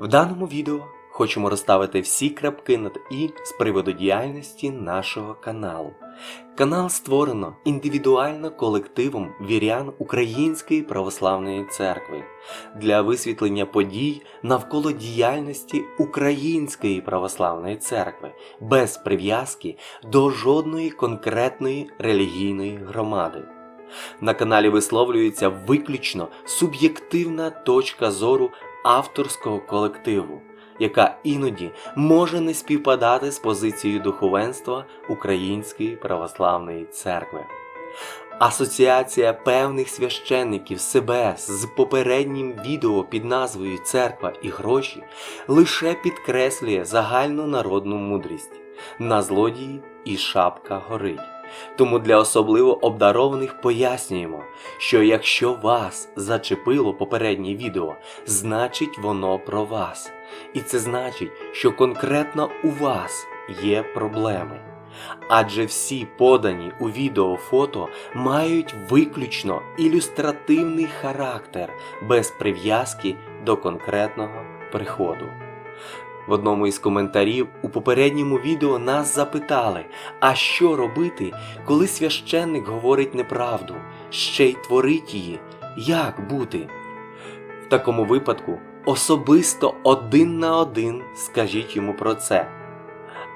В даному відео хочемо розставити всі крапки над і з приводу діяльності нашого каналу. Канал створено індивідуально колективом вірян Української православної церкви для висвітлення подій навколо діяльності Української православної церкви без прив'язки до жодної конкретної релігійної громади. На каналі висловлюється виключно суб'єктивна точка зору авторського колективу, яка іноді може не співпадати з позицією духовенства Української православної церкви. Асоціація певних священників себе з попереднім відео під назвою Церква і гроші лише підкреслює загальну народну мудрість на злодії і шапка горить. Тому для особливо обдарованих пояснюємо, що якщо вас зачепило попереднє відео, значить воно про вас. І це значить, що конкретно у вас є проблеми. Адже всі подані у відео фото мають виключно ілюстративний характер без прив'язки до конкретного приходу. В одному із коментарів у попередньому відео нас запитали, а що робити, коли священник говорить неправду, ще й творить її, як бути? В такому випадку особисто один на один скажіть йому про це.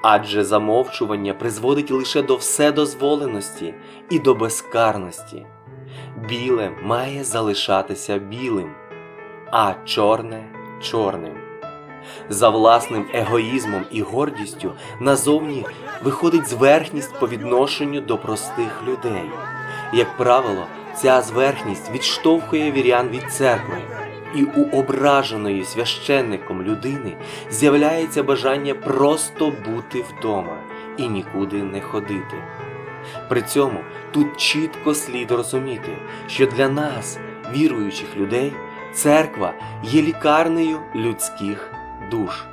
Адже замовчування призводить лише до вседозволеності і до безкарності. Біле має залишатися білим, а чорне чорним. За власним егоїзмом і гордістю назовні виходить зверхність по відношенню до простих людей. Як правило, ця зверхність відштовхує вірян від церкви, і у ображеної священником людини з'являється бажання просто бути вдома і нікуди не ходити. При цьому тут чітко слід розуміти, що для нас, віруючих людей, церква є лікарнею людських душ.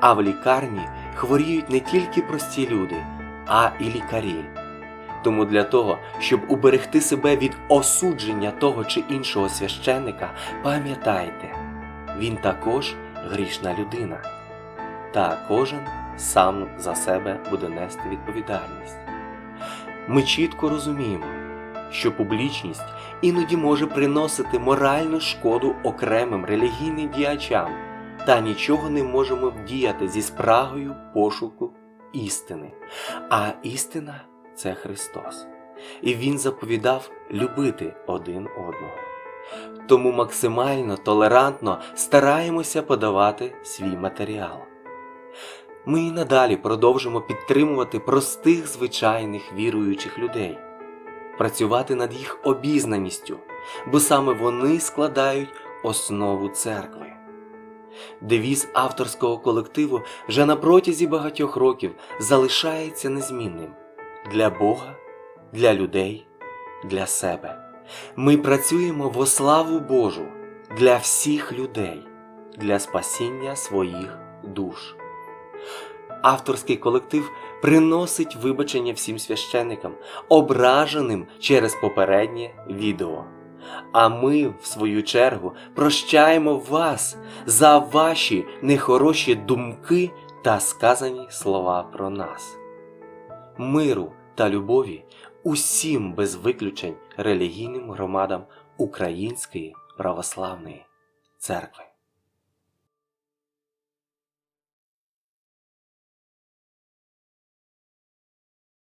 А в лікарні хворіють не тільки прості люди, а і лікарі. Тому для того, щоб уберегти себе від осудження того чи іншого священника, пам'ятайте, він також грішна людина, та кожен сам за себе буде нести відповідальність. Ми чітко розуміємо, що публічність іноді може приносити моральну шкоду окремим релігійним діячам, та нічого не можемо вдіяти зі спрагою пошуку істини. А істина це Христос. І Він заповідав любити один одного. Тому максимально толерантно стараємося подавати свій матеріал. Ми і надалі продовжимо підтримувати простих звичайних віруючих людей, працювати над їх обізнаністю, бо саме вони складають основу церкви. Девіз авторського колективу вже на протязі багатьох років залишається незмінним для Бога, для людей, для себе. Ми працюємо во славу Божу для всіх людей, для спасіння своїх душ. Авторський колектив приносить вибачення всім священникам, ображеним через попереднє відео. А ми, в свою чергу, прощаємо вас за ваші нехороші думки та сказані слова про нас. Миру та любові усім без виключень релігійним громадам Української православної церкви.